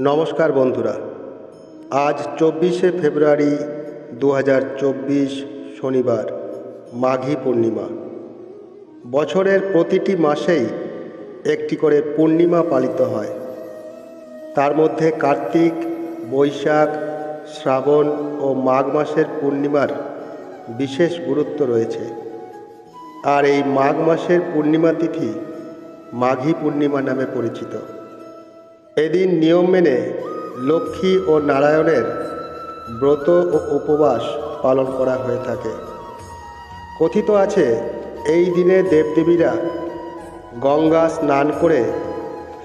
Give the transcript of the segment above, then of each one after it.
নমস্কার বন্ধুরা। আজ চব্বিশে ফেব্রুয়ারি দু হাজার চব্বিশ শনিবার, মাঘী পূর্ণিমা। বছরের প্রতিটি মাসেই একটি করে পূর্ণিমা পালিত হয়। তার মধ্যে কার্তিক, বৈশাখ, শ্রাবণ ও মাঘ মাসের পূর্ণিমার বিশেষ গুরুত্ব রয়েছে। আর এই মাঘ মাসের পূর্ণিমা তিথি মাঘী পূর্ণিমা নামে পরিচিত। এদিন নিয়ম মেনে লক্ষ্মী ও নারায়ণের ব্রত ও উপবাস পালন করা হয়ে থাকে। কথিত আছে, এই দিনে দেবদেবীরা গঙ্গা স্নান করে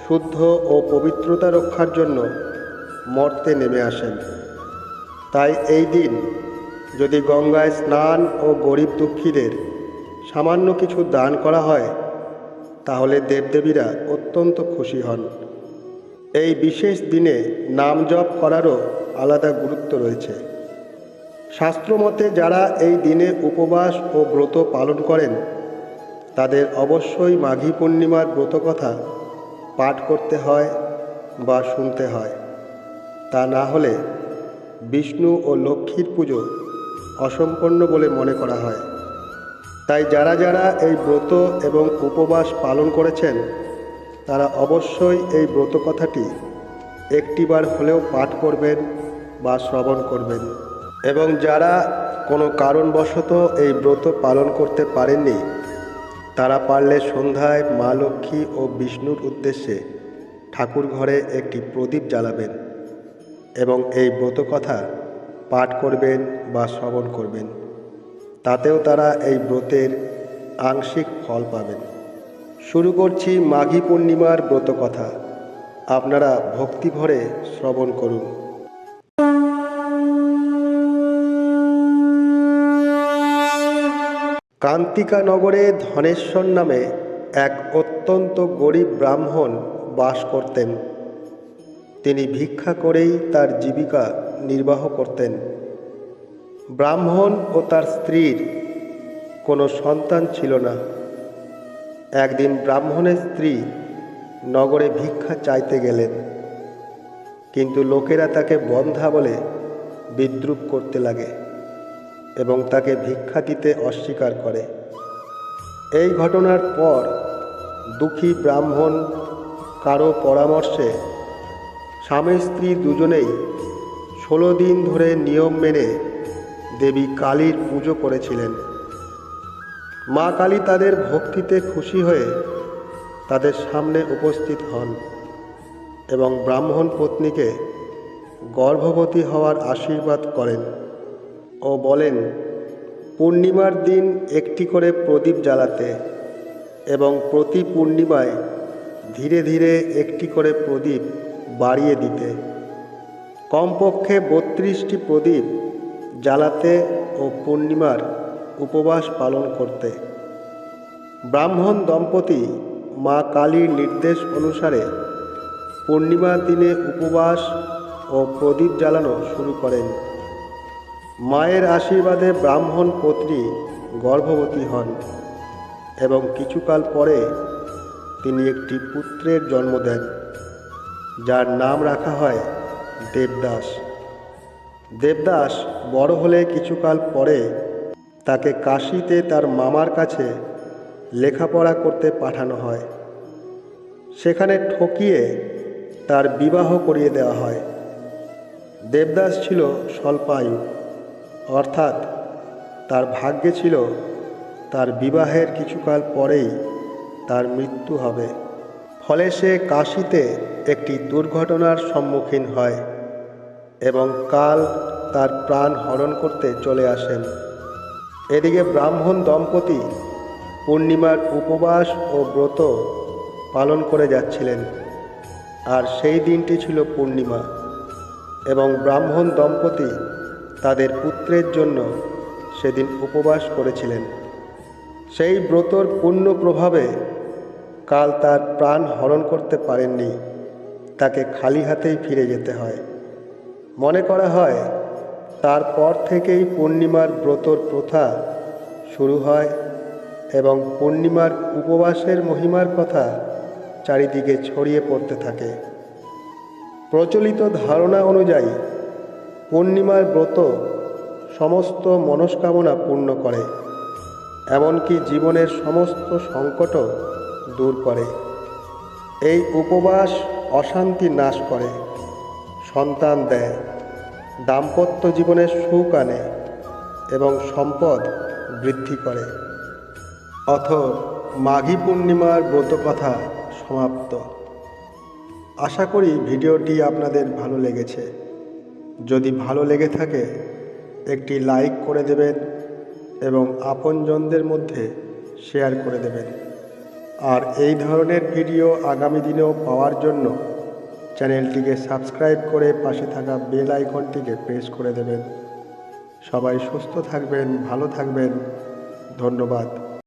শুদ্ধ ও পবিত্রতা রক্ষার জন্য মর্তে নেমে আসেন। তাই এই দিন যদি গঙ্গায় স্নান ও গরিব দুঃখীদের সামান্য কিছু দান করা হয়, তাহলে দেবদেবীরা অত্যন্ত খুশি হন। এই বিশেষ দিনে নাম জপ করারও আলাদা গুরুত্ব রয়েছে। শাস্ত্রমতে যারা এই দিনে উপবাস ও ব্রত পালন করেন, তাদের অবশ্যই মাঘী পূর্ণিমার ব্রত কথা পাঠ করতে হয় বা শুনতে হয়। তা না হলে বিষ্ণু ও লক্ষ্মীর পুজো অসম্পন্ন বলে মনে করা হয়। তাই যারা যারা এই ব্রত এবং উপবাস পালন করেছেন তারা অবশ্যই এই ব্রত কথাটি একটিবার হলেও পাঠ করবেন বা শ্রবণ করবেন। এবং যারা কোনো কারণবশত এই ব্রত পালন করতে পারেননি, তারা পারলে সন্ধ্যায় মা লক্ষ্মী ও বিষ্ণুর উদ্দেশ্যে ঠাকুর ঘরে একটি প্রদীপ জ্বালাবেন এবং এই ব্রত কথা পাঠ করবেন বা শ্রবণ করবেন। তাতেও তারা এই ব্রতের আংশিক ফল পাবেন। শুরু করছি মাঘী পূর্ণিমার ব্রত কথা আপনারা ভক্তি ভরে শ্রবণ করুন। কান্তিকা নগরে ধনেশ্বর নামে এক অত্যন্ত গরিব ব্রাহ্মণ বাস করতেন। তিনি ভিক্ষা করেই তার জীবিকা নির্বাহ করতেন। ব্রাহ্মণ ও তার স্ত্রীর কোনো সন্তান ছিল না। একদিন ব্রাহ্মণের স্ত্রী নগরে ভিক্ষা চাইতে গেলেন। কিন্তু লোকেরা তাকে বন্ধা বলে বিদ্রুপ করতে লাগে এবং তাকে ভিক্ষা দিতে অস্বীকার করে। এই ঘটনার পর দুঃখী ব্রাহ্মণ কারও পরামর্শে স্বামী স্ত্রী দুজনেই ষোলো দিন ধরে নিয়ম মেনে দেবী কালীর পুজো করেছিলেন। মা কালী তাদের ভক্তিতে খুশি হয়ে তাদের সামনে উপস্থিত হন এবং ব্রাহ্মণ পত্নীকে গর্ভবতী হওয়ার আশীর্বাদ করেন ও বলেন, পূর্ণিমার দিন একটি করে প্রদীপ জ্বালাতে এবং প্রতি পূর্ণিমায় ধীরে ধীরে একটি করে প্রদীপ বাড়িয়ে দিতে। কমপক্ষে বত্রিশটি প্রদীপ জ্বালাতে ও পূর্ণিমার উপবাস পালন করতে। ব্রাহ্মণ দম্পতি মা কালীর নির্দেশ অনুসারে পূর্ণিমার দিনে উপবাস ও প্রদীপ জ্বালানো শুরু করেন। মায়ের আশীর্বাদে ব্রাহ্মণ পত্নী গর্ভবতী হন এবং কিছুকাল পরে তিনি একটি পুত্রের জন্ম দেন, যার নাম রাখা হয় দেবদাস। দেবদাস বড় হলে কিছুকাল পরে তাকে কাশিতে তার মামার কাছে লেখাপড়া করতে পাঠানো হয়। সেখানে ঠকিয়ে তার বিবাহ করিয়ে দেওয়া হয়। দেবদাস ছিল স্বল্পায়ু, অর্থাৎ তার ভাগ্যে ছিল তার বিবাহের কিছুকাল পরেই তার মৃত্যু হবে। ফলে সে কাশিতে একটি দুর্ঘটনার সম্মুখীন হয় এবং কাল তার প্রাণ হরণ করতে চলে আসেন। এদিকে ব্রাহ্মণ দম্পতি পূর্ণিমার উপবাস ও ব্রত পালন করে যাচ্ছিলেন। আর সেই দিনটি ছিল পূর্ণিমা এবং ব্রাহ্মণ দম্পতি তাদের পুত্রের জন্য সেদিন উপবাস করেছিলেন। সেই ব্রতর পূর্ণ প্রভাবে কাল তার প্রাণ হরণ করতে পারেননি, তাকে খালি হাতেই ফিরে যেতে হয়। মনে করা হয় তারপর থেকেই পূর্ণিমার ব্রতর প্রথা শুরু হয় এবং পূর্ণিমার উপবাসের মহিমার কথা চারিদিকে ছড়িয়ে পড়তে থাকে। প্রচলিত ধারণা অনুযায়ী পূর্ণিমার ব্রত সমস্ত মনস্কামনা পূর্ণ করে, এমনকি জীবনের সমস্ত সংকটও দূর করে। এই উপবাস অশান্তি নাশ করে, সন্তান দেয়। দাম্পত্য জীবনের সুখ আনে এবং সম্পদ বৃদ্ধি করে। অথ মাঘী পূর্ণিমার ব্রতকথা সমাপ্ত। আশা করি ভিডিওটি আপনাদের ভালো লেগেছে। যদি ভালো লেগে থাকে, একটি লাইক করে দেবেন এবং আপনজনদের মধ্যে শেয়ার করে দেবেন। আর এই ধরনের ভিডিও আগামী দিনেও পাওয়ার জন্য চ্যানেলটিকে সাবস্ক্রাইব করে পাশে থাকা বেল আইকনটিকে প্রেস করে দেবেন। সবাই সুস্থ থাকবেন, ভালো থাকবেন। ধন্যবাদ।